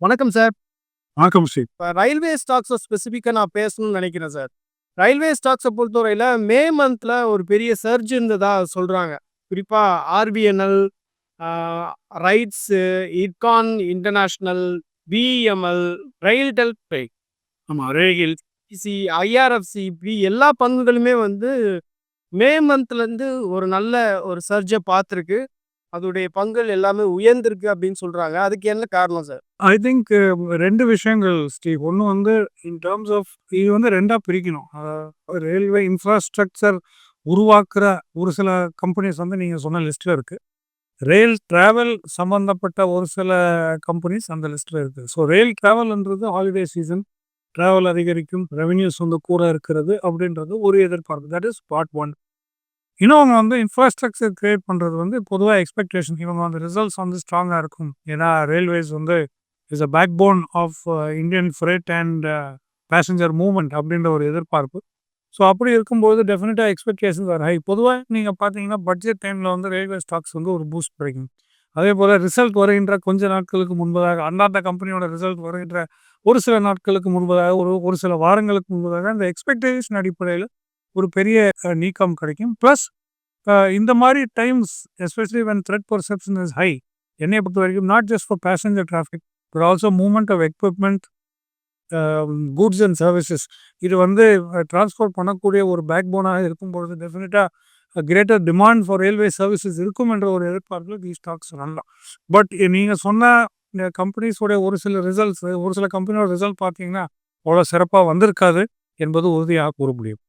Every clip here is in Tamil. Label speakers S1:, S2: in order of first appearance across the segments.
S1: வணக்கம் சார்.
S2: வணக்கம் ஸ்ரீ.
S1: இப்ப ரயில்வே ஸ்டாக்ஸ ஸ்பெசிஃபிக்கா நான் பேசணும்னு நெனைக்கிறேன் சார். ரயில்வே ஸ்டாக்ஸ பொறுத்தவரையில மே மந்த்ல ஒரு பெரிய சர்ஜ் இருந்ததா சொல்றாங்க. குறிப்பா RVNL, RITES, IRCON international, BEML, RailTel பே
S2: ஆமா. ரேகில்
S1: சி ஐஆர்எஃப்சி இப்படி எல்லா பங்குகளுமே வந்து மே மந்த்லேருந்து ஒரு நல்ல ஒரு சர்ஜ பார்த்துருக்கு. அதோடைய பங்குகள் எல்லாமே உயர்ந்திருக்கு அப்படின்னு சொல்றாங்க. அதுக்கு என்ன காரணம் சார்?
S2: ஐ திங்க் ரெண்டு விஷயங்கள் ஸ்டீவ். ஒன்று வந்து இன் டேர்ம்ஸ் ஆஃப் இது வந்து ரெண்டாக பிரிக்கணும். ரயில்வே இன்ஃப்ராஸ்ட்ரக்சர் உருவாக்குற ஒரு சில கம்பெனிஸ் வந்து நீங்கள் சொன்ன லிஸ்ட்டில் இருக்குது ரயில் டிராவல் சம்மந்தப்பட்ட ஒரு சில கம்பெனிஸ் அந்த லிஸ்ட்டில் இருக்குது ஸோ ரயில் டிராவல்ன்றது ஹாலிடே சீசன். டிராவல் அதிகரிக்கும். ரெவென்யூஸ் வந்து கூட இருக்கிறது அப்படின்றது ஒரு எதிர்பார்ப்பு. தட் இஸ் பார்ட் ஒன் இன்னொன்று வந்து இன்ஃப்ராஸ்ட்ரக்சர் கிரியேட் பண்ணுறது வந்து பொதுவாக எக்ஸ்பெக்டேஷன். இவங்க அந்த ரிசல்ட்ஸ் வந்து ஸ்ட்ராங்காக இருக்கும். ஏன்னா ரயில்வேஸ் வந்து is a backbone of Indian freight and passenger movement அப்படின்ற ஒரு எதிர்பார்ப்பு. ஸோ அப்படி இருக்கும்போது டெஃபினட்டாக எக்ஸ்பெக்டேஷன்ஸ் வர ஹை. பொதுவாக நீங்கள் பார்த்தீங்கன்னா பட்ஜெட் டைமில் வந்து ரயில்வே ஸ்டாக்ஸ் வந்து ஒரு பூஸ்ட் கிடைக்கும். அதேபோல ரிசல்ட் வருகின்ற கொஞ்ச நாட்களுக்கு முன்பதாக அந்தந்த கம்பெனியோட ரிசல்ட் வருகின்ற ஒரு சில நாட்களுக்கு முன்பதாக ஒரு ஒரு சில வாரங்களுக்கு முன்பதாக அந்த எக்ஸ்பெக்டேஷன் அடிப்படையில் ஒரு பெரிய நீக்கம் கிடைக்கும். ப்ளஸ் இந்த மாதிரி times especially when threat perception is high. என்னையை பொறுத்த வரைக்கும் not just for passenger traffic but also movement of equipment goods and services இது வந்து டிரான்ஸ்போர்ட் பண்ணக்கூடிய ஒரு பேக் போனாக இருக்கும்பொழுது டெஃபினட்டாக greater demand for railway services இருக்கும் என்ற ஒரு எதிர்பார்ப்பில் தீ ஸ்டாக்ஸ் ரன்லாம். பட் நீங்கள் சொன்ன இந்த உடைய ஒரு சில ரிசல்ட்ஸ் ஒரு சில கம்பெனியோட ரிசல்ட் பார்த்தீங்கன்னா, அவ்வளோ சிறப்பாக வந்திருக்காது என்பது உறுதியாக கூற முடியும்.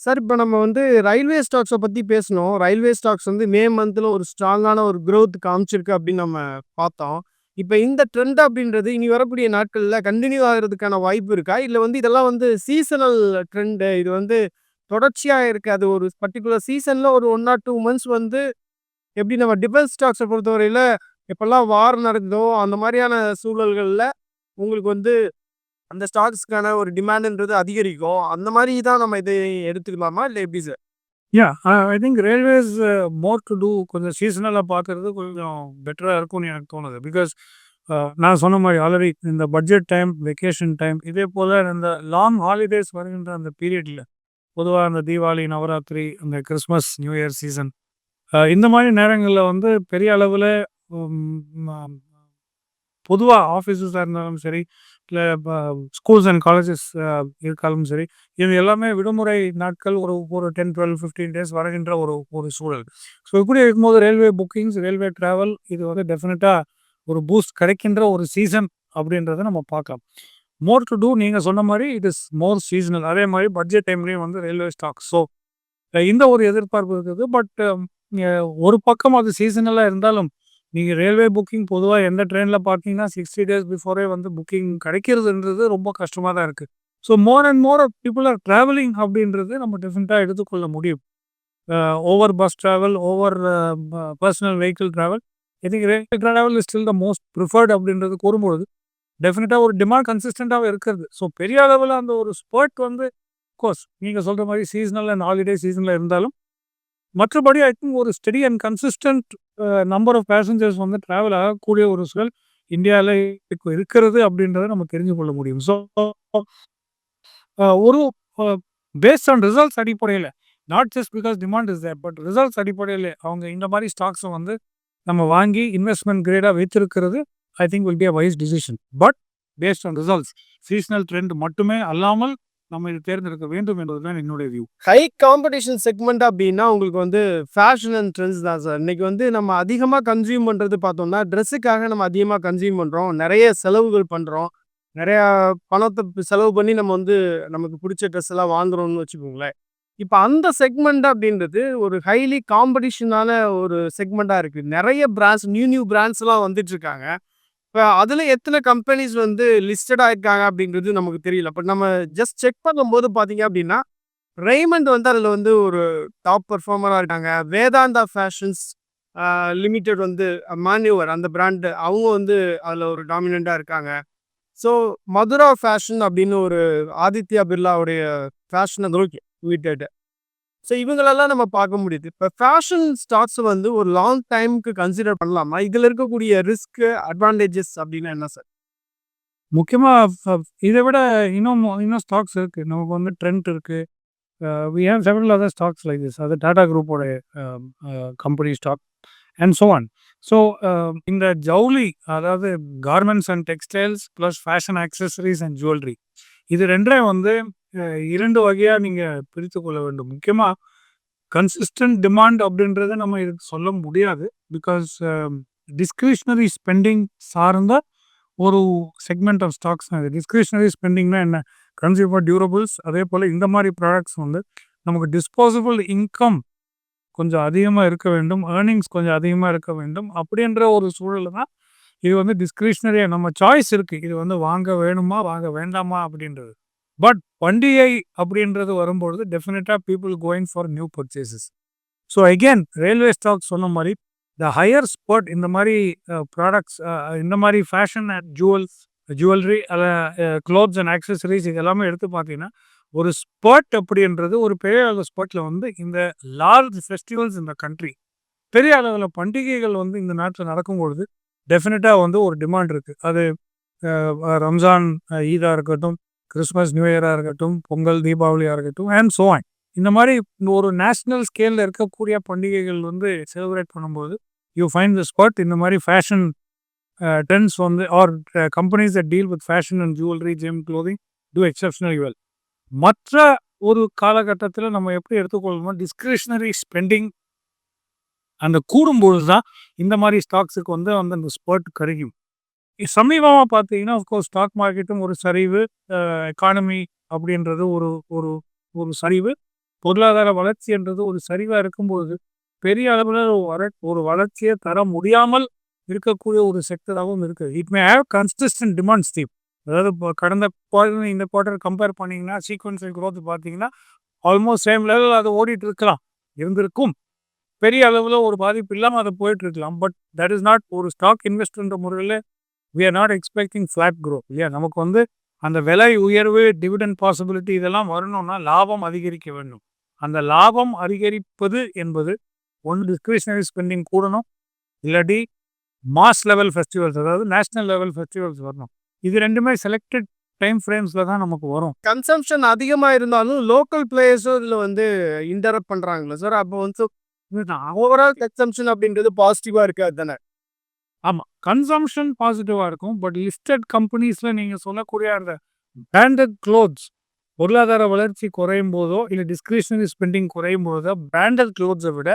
S1: சார் இப்போ நம்ம வந்து ரயில்வே ஸ்டாக்ஸை பற்றி பேசணும் ரயில்வே ஸ்டாக்ஸ் வந்து மே மந்தில் ஒரு ஸ்ட்ராங்கான ஒரு க்ரோத் காமிச்சிருக்கு அப்படின்னு நம்ம பார்த்தோம். இப்போ இந்த ட்ரெண்ட் அப்படின்றது இனி வரக்கூடிய நாட்களில் கண்டினியூ ஆகிறதுக்கான வாய்ப்பு இருக்கா? இல்லை வந்து இதெல்லாம் வந்து சீசனல் ட்ரெண்டு இது வந்து தொடர்ச்சியாக இருக்குது அது ஒரு பர்ட்டிகுலர் சீசனில் ஒரு ஒன் ஆர் டூ மந்த்ஸ் வந்து எப்படி நம்ம டிஃபென்ஸ் ஸ்டாக்ஸை பொறுத்தவரையில் எப்பல்லாம் வார் நடக்குதோ அந்த மாதிரியான சூழல்களில் உங்களுக்கு வந்து அந்த ஸ்டாக்ஸ்க்கான ஒரு டிமாண்டுன்றது அதிகரிக்கும். அந்த மாதிரி தான் நம்ம இதை எடுத்துக்கலாமா? இல்லை எப்படி sir?
S2: Yeah I I think railways more to do கொஞ்சம் சீசனலாக பார்க்கறது கொஞ்சம் பெட்டராக இருக்கும்னு எனக்கு தோணுது. பிகாஸ் நான் சொன்ன மாதிரி ஆல்ரெடி இந்த பட்ஜெட் டைம், வெக்கேஷன் டைம் இதே போல் இந்த லாங் ஹாலிடேஸ் வருகின்ற அந்த பீரியட்ல பொதுவாக அந்த தீபாவளி, நவராத்திரி, அந்த கிறிஸ்மஸ், நியூ இயர் சீசன் இந்த மாதிரி நேரங்களில் வந்து பெரிய அளவில் பொதுவாக ஆஃபீஸஸாக இருந்தாலும் சரி, இல்லை ஸ்கூல்ஸ் அண்ட் காலேஜஸ் இருக்காலும் சரி, இது எல்லாமே விடுமுறை நாட்கள் ஒரு ஒரு 10, 12, 15 டேஸ் வருகின்ற ஒரு ஒரு சூழல். ஸோ இப்படி இருக்கும்போது ரயில்வே புக்கிங்ஸ், ரயில்வே டிராவல் இது வந்து டெஃபினட்டாக ஒரு பூஸ்ட் கிடைக்கின்ற ஒரு சீசன் அப்படின்றத நம்ம பார்க்கலாம். மோர் டு டூ நீங்கள் சொன்ன மாதிரி இட் இஸ் மோர் சீசனல். அதே மாதிரி பட்ஜெட் டைம்லேயும் வந்து ரயில்வே ஸ்டாக் ஸோ இந்த ஒரு எதிர்பார்ப்பு இருக்குது. பட் ஒரு பக்கம் அது சீசனலாக இருந்தாலும், நீங்கள் ரயில்வே புக்கிங் பொதுவாக எந்த ட்ரெயினில் பார்த்தீங்கன்னா 60 டேஸ் பிஃபோரே வந்து புக்கிங் கிடைக்கிறதுன்றது ரொம்ப கஷ்டமாக தான் இருக்குது so more and more people are travelling அப்படின்றது நம்ம டிஃப்ரெண்ட்டாக எடுத்துக்கொள்ள முடியும். ஓவர் பஸ் ட்ராவல் ஓவர் ப vehicle travel I railway travel is still the most preferred அப்படின்றது கூறும்பொழுது, டெஃபினட்டாக ஒரு டிமாண்ட் கன்சிஸ்டன்ட்டாவே இருக்கிறது. ஸோ பெரிய அளவில் அந்த ஒரு ஸ்பர்ட் வந்து கோர்ஸ் நீங்கள் சொல்கிற மாதிரி சீசனல் அண்ட் ஹாலிடே சீசனில் இருந்தாலும், மற்றபடி ஐ திங்க் ஒரு steady and consistent number of passengers வந்து ட்ராவல் ஆகக்கூடிய ஒரு சூழல் இந்தியாவில் இப்போ இருக்கிறது அப்படின்றத நம்ம தெரிஞ்சு கொள்ள முடியும். ஸோ uh, ஒரு பேஸ்ட் ஆன் ரிசல்ட்ஸ் அடிப்படையில் not just because demand is there. But results அடிப்படையில் அவங்க இந்த மாதிரி ஸ்டாக்ஸை வந்து நம்ம வாங்கி இன்வெஸ்ட்மெண்ட் கிரேடாக வைத்திருக்கிறது I think will be a wise decision. But based on results seasonal trend மட்டுமே அல்லாமல் நம்ம இது தேர்ந்தெடுக்க வேண்டும் என்பதுதான் என்னுடைய வியூ.
S1: ஹை காம்படிஷன் செக்மெண்ட் அப்படின்னா உங்களுக்கு வந்து ஃபேஷன் அண்ட் ட்ரெண்ட்ஸ் தான் சார். இன்னைக்கு வந்து நம்ம அதிகமாக கன்சியூம் பண்ணுறது பார்த்தோம்னா, ட்ரெஸ்ஸுக்காக நம்ம அதிகமாக கன்சியூம் பண்ணுறோம் நிறைய செலவுகள் பண்ணுறோம் நிறையா பணத்தை செலவு பண்ணி நம்ம வந்து நமக்கு பிடிச்ச ட்ரெஸ் எல்லாம் வாங்குறோம்னு வச்சுக்கோங்களேன். இப்போ அந்த செக்மெண்ட் அப்படின்றது ஒரு ஹைலி காம்படிஷனான ஒரு செக்மெண்ட்டாக இருக்குது நிறைய பிராண்ட்ஸ் நியூ நியூ பிராண்ட்ஸ்லாம் வந்துட்டு இருக்காங்க. இப்போ அதில் எத்தனை கம்பெனிஸ் வந்து லிஸ்டடாக இருக்காங்க அப்படின்றது நமக்கு தெரியல. பட் நம்ம ஜஸ்ட் செக் பண்ணும்போது பார்த்தீங்க அப்படின்னா, ரெய்மண்ட் வந்து அதில் வந்து ஒரு டாப் பர்ஃபார்மராக இருக்காங்க. வேதாந்தா ஃபேஷன்ஸ் லிமிட்டெட் லிமிடெட் வந்து மான்யூவர் அந்த பிராண்டு அவங்க வந்து அதில் ஒரு டாமினண்ட்டாக இருக்காங்க. ஸோ மதுரா ஃபேஷன் அப்படின்னு ஒரு ஆதித்யா பிர்லாவுடைய ஃபேஷன் லிமிடெட். ஸோ இவங்களெல்லாம் நம்ம பார்க்க முடியுது. இப்போ ஃபேஷன் ஸ்டாக்ஸ் வந்து ஒரு லாங் டைமுக்கு கன்சிடர் பண்ணலாமா? இதில் இருக்கக்கூடிய ரிஸ்க் அட்வான்டேஜஸ் அப்படின்னா என்ன சார்
S2: முக்கியமாக இதை விட இன்னும் இன்னும் ஸ்டாக்ஸ் இருக்குது நமக்கு வந்து ட்ரெண்ட் இருக்குது அ we have several other stocks like this. அது டாடா குரூப்போட company stock and so on. So இந்த ஜவுளி அதாவது garments and textiles plus fashion accessories and jewellery இது ரெண்டையும் வந்து இரண்டு வகையாக நீங்கள் பிரித்து கொள்ள வேண்டும். முக்கியமாக கன்சிஸ்டன்ட் டிமாண்ட் அப்படின்றத நம்ம இதுக்கு சொல்ல முடியாது. பிகாஸ் டிஸ்கிரிஷ்னரி ஸ்பெண்டிங் சார்ந்த ஒரு செக்மெண்ட் ஆஃப் ஸ்டாக்ஸ் தான் இது. டிஸ்கிரிஷனரி ஸ்பெண்டிங்னா என்ன? கன்சியூமர் டியூரபிள்ஸ் அதே போல் இந்த மாதிரி ப்ராடக்ட்ஸ் வந்து நமக்கு டிஸ்போசபிள் இன்கம் கொஞ்சம் அதிகமாக இருக்க வேண்டும். ஏர்னிங்ஸ் கொஞ்சம் அதிகமாக இருக்க வேண்டும். அப்படின்ற ஒரு சூழல்ல தான் இது வந்து டிஸ்கிரிஷ்னரியாக நம்ம சாய்ஸ் இருக்குது இது வந்து வாங்க வேணுமா? வாங்க வேண்டாமா? அப்படின்றது. பட் பண்டிகை அப்படின்றது வரும்பொழுது டெஃபினட்டாக people going for new purchases so again railway stock சொன்ன மாதிரி த ஹையர் ஸ்பர்ட் இந்த மாதிரி ப்ராடக்ட்ஸ் இந்த மாதிரி ஃபேஷன் அண்ட் ஜுவல்ஸ் ஜுவல்லரி அத க்ளோத்ஸ் அண்ட் ஆக்சசரிஸ் இது எல்லாமே எடுத்து பார்த்தீங்கன்னா, ஒரு ஸ்பர்ட் அப்படின்றது ஒரு பெரிய அளவு ஸ்பாட்டில் வந்து இந்த large festivals in the country பெரிய அளவில் பண்டிகைகள் வந்து இந்த நாட்டில் நடக்கும் பொழுது டெஃபினட்டாக வந்து ஒரு டிமாண்ட் இருக்குது அது ரம்ஜான் ஈதாக இருக்கட்டும், கிறிஸ்மஸ், நியூ இயராக இருக்கட்டும், பொங்கல், தீபாவளியாக இருக்கட்டும் அண்ட் சோ இந்த மாதிரி ஒரு நேஷ்னல் ஸ்கேலில் இருக்கக்கூடிய பண்டிகைகள் வந்து செலிப்ரேட் பண்ணும்போது, யூ ஃபைண்ட் தி ஸ்பாட் இந்த மாதிரி ஃபேஷன் டென்ஸ் ட்ரெண்ட்ஸ் வந்து are companies that deal with fashion and jewellery, gem clothing do exceptionally well. மற்ற ஒரு காலகட்டத்தில் நம்ம எப்படி எடுத்துக்கொள்ளணும்னா, டிஸ்கிரிஷனரி ஸ்பெண்டிங் அந்த கூடும்பொழுது தான் இந்த மாதிரி ஸ்டாக்ஸுக்கு வந்து வந்து அந்த ஸ்பர்ட் கிடைக்கும். சமீபமாக பார்த்தீங்கன்னா, அஃப்கோர்ஸ் ஸ்டாக் மார்க்கெட்டும் ஒரு சரிவு, எக்கானமி அப்படின்றது ஒரு ஒரு ஒரு சரிவு. பொருளாதார வளர்ச்சி என்றது ஒரு சரிவாக இருக்கும்போது பெரிய அளவில் வர ஒரு வளர்ச்சியை தர முடியாமல் இருக்கக்கூடிய ஒரு செக்டராகவும் இருக்குது it may have consistent demand steep அதாவது இப்போ கடந்த குவார்டர் இந்த குவார்டர் கம்பேர் பண்ணீங்கன்னா, சீக்வன்சியல் க்ரோத் பார்த்தீங்கன்னா, ஆல்மோஸ்ட் சேம் லெவல் அது ஓடிட்டு இருக்கலாம். இருந்திருக்கும். பெரிய அளவில் ஒரு பாதிப்பு இல்லாமல் அதை போயிட்டுருக்கலாம் பட் தட் இஸ் நாட் ஒரு ஸ்டாக் இன்வெஸ்ட்ன்ற முறையில் we are not expecting flat grow இல்லையா? நமக்கு வந்து அந்த விலை உயர்வு, டிவிடெண்ட் பாசிபிலிட்டி இதெல்லாம் வரணும்னா லாபம் அதிகரிக்க வேண்டும். அந்த லாபம் அதிகரிப்பது என்பது ஒன்று டிஸ்கிரிஷனரி ஸ்பெண்டிங் கூடணும். இல்லாட்டி மாஸ் லெவல் ஃபெஸ்டிவல்ஸ் அதாவது நேஷனல் லெவல் ஃபெஸ்டிவல்ஸ் வரணும். இது ரெண்டுமே செலக்டட் டைம் ஃப்ரேம்ஸில் தான் நமக்கு வரும்.
S1: கன்சம்ஷன் அதிகமாக இருந்தாலும் லோக்கல் பிளேயர்ஸும் இதில் வந்து இன்டரப்ட் பண்ணுறாங்களே சார்? அப்போ வந்து ஓவரால் கன்சம்ப்ஷன் அப்படின்றது பாசிட்டிவா இருக்காது தானே?
S2: ஆமா. கன்சம்ப்ஷன் பாசிட்டிவா இருக்கும். பட் லிஸ்டட் கம்பெனிஸ்ல நீங்க சொல்லக்கூடிய அந்த பிராண்டட் க்ளோத்ஸ் பொருளாதார வளர்ச்சி குறையும் போதோ, இல்ல டிஸ்கிரிஷனரி ஸ்பெண்டிங் குறையும் போதோ, பிராண்டட் க்ளோத்ஸ விட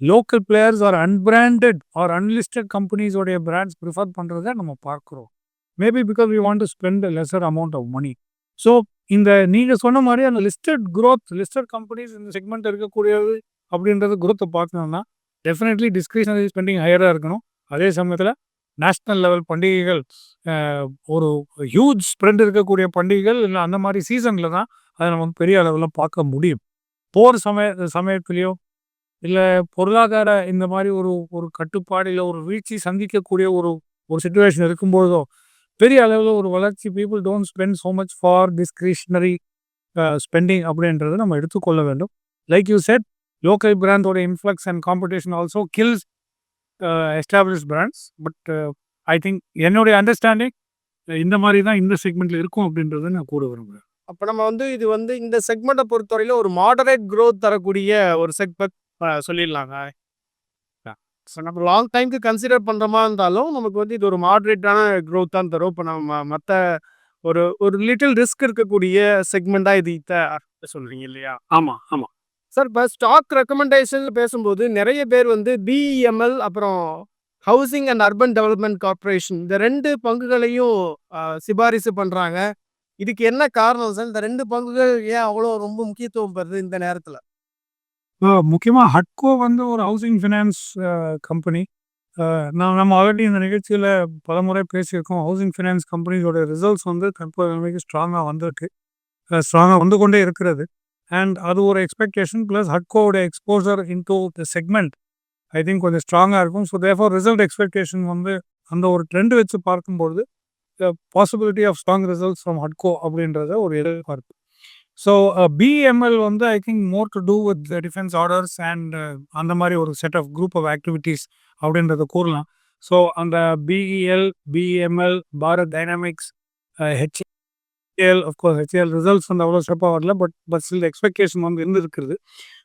S2: local players or unbranded or unlisted companies உடைய பிராண்ட்ஸ் பிரிஃபர் பண்றத நம்ம பார்க்கிறோம். Maybe because we want to spend a lesser amount of money. So இந்த நீங்க சொன்ன மாரி அந்த லிஸ்டட் குரோத் லிஸ்டட் கம்பெனிஸ் இந்த செக்மெண்ட் இருக்கக்கூடியது அப்படின்றது குரோத்தை பார்க்கணும்னா, டெஃபினெட்லி டிஸ்கிரிஷனரி ஸ்பெண்டிங் ஹையராக இருக்கணும். அதே சமயத்தில் நேஷ்னல் லெவல் பண்டிகைகள் ஒரு ஹியூஜ் ஸ்ப்ரெண்ட் இருக்கக்கூடிய பண்டிகைகள் இல்லை அந்த மாதிரி சீசனில் தான் அதை நம்ம பெரிய அளவில் பார்க்க முடியும். போர் சமய சமயத்துலேயோ இல்லை பொருளாதார இந்த மாதிரி ஒரு ஒரு கட்டுப்பாடு, இல்லை ஒரு வீழ்ச்சி சந்திக்கக்கூடிய ஒரு ஒரு சுச்சுவேஷன் இருக்கும்பொழுதோ, பெரிய அளவில் ஒரு வளர்ச்சி people don't spend so much for discretionary spending அப்படின்றத நம்ம எடுத்துக்கொள்ள வேண்டும். லைக் யூ செட் லோக்கல் பிராண்டோட influx and competition also kills a established brands. But I think என்னுடைய அண்டர்ஸ்டாண்டிங் இந்த மாரி தான் இந்த செக்மெண்ட்ல இருக்கும் அப்படின்றத நான் கூற விரும்புறேன்.
S1: அப்ப நம்ம வந்து இது வந்து இந்த செக்மெண்ட்ட பொறுத்தவரையில ஒரு மாடரேட் குரோத் தரக்கூடிய ஒரு செக்மெண்ட் சொல்லிடலாங்க. ஸோ நம்ம லாங் டைம்க்கு கன்சிடர் பண்ற மாரி இருந்தாலும், நமக்கு வந்து இது ஒரு மாடரேட்டான குரோத் தான் தரும். இப்ப நம்ம மத்த ஒரு ஒரு லிட்டில் ரிஸ்க் இருக்கக்கூடிய செக்மெண்ட்டா இது சொல்றீங்க இல்லையா?
S2: ஆமா, ஆமா.
S1: சார் இப்போ ஸ்டாக் ரெக்கமெண்டேஷன் பேசும்போது நிறைய பேர் வந்து பிஇஎம்எல் அப்புறம் housing and urban development corporation இந்த ரெண்டு பங்குகளையும் சிபாரிசு பண்ணுறாங்க இதுக்கு என்ன காரணம் சார்? இந்த ரெண்டு பங்குகள் ஏன் அவ்வளோ ரொம்ப முக்கியத்துவம் பெறுது இந்த நேரத்தில்
S2: முக்கியமாக ஹட்கோ வந்து ஒரு ஹவுசிங் ஃபினான்ஸ் கம்பெனி. நான் நம்ம ஆல்ரெடி இந்த நிகழ்ச்சியில பலமுறை பேசியிருக்கோம். ஹவுசிங் ஃபினான்ஸ் கம்பெனிஸோட ரிசல்ட்ஸ் வந்து தற்போது நிலைமைக்கு ஸ்ட்ராங்காக வந்திருக்கு. ஸ்ட்ராங்காக வந்து கொண்டே இருக்கிறது. அண்ட் அது ஒரு expectation plus ஹட்கோவோட exposure into the segment I think கொஞ்சம் ஸ்ட்ராங்காக இருக்கும். ஸோ தேஃபார் ரிசல்ட் எக்ஸ்பெக்டேஷன் வந்து அந்த ஒரு ட்ரெண்ட் வச்சு பார்க்கும்பொழுது, the possibility of strong results from ஹட்கோ அப்படின்றத ஒரு எதிர்பார்ப்பு. ஸோ பிஎம்எல் வந்து I think more to do with defence orders and அந்த மாதிரி ஒரு set of group of activities அப்படின்றத கூறலாம் ஸோ அந்த BEL BML Bharat Dynamics HAL of course HAL results வந்து அவ்வளோ சிறப்பாக வரல பட் பட் ஸ்டில் எக்ஸ்பெக்டேஷன் வந்து இருந்திருக்குது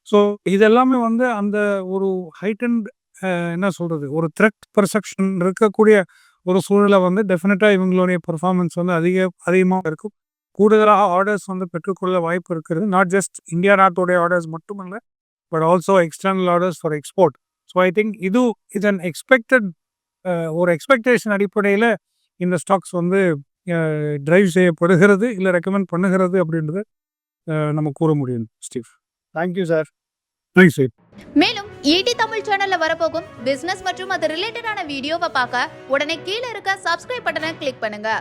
S2: ஸோ இதெல்லாமே வந்து அந்த ஒரு ஹைட்டன்ட் என்ன சொல்கிறது ஒரு த்ரெட் பர்செப்ஷன் இருக்கக்கூடிய ஒரு சூழலை வந்து டெஃபினட்டாக இவங்களுடைய பெர்ஃபார்மன்ஸ் வந்து அதிக அதிகமாக இருக்கும். கூடுதலாக ஆர்டர்ஸ் வந்து பெற்றுக்கொள்ள வாய்ப்பு இருக்கிறது. நாட் ஜஸ்ட் இந்தியா நாட்டுடைய ஆர்டர்ஸ் மட்டுமல்ல but also external orders for export so I think இது இது அன் எக்ஸ்பெக்டட் ஒரு எக்ஸ்பெக்டேஷன் அடிப்படையில் இந்த ஸ்டாக்ஸ் வந்து டிரைவ் செய்யப்படுகிறது இல்லை ரெக்கமெண்ட் பண்ணுகிறது அப்படின்றது நம்ம கூற முடியும் Steve.
S1: Thank you sir
S2: thanks Steve
S3: மேலும் ஈடி தமிழ் சேனல்ல வரப்போகும் பிசினஸ் மற்றும் அது ரிலேட்டடான வீடியோவை பார்க்க உடனே கீழே இருக்க சப்ஸ்கிரைப் பட்டனை கிளிக் பண்ணுங்க.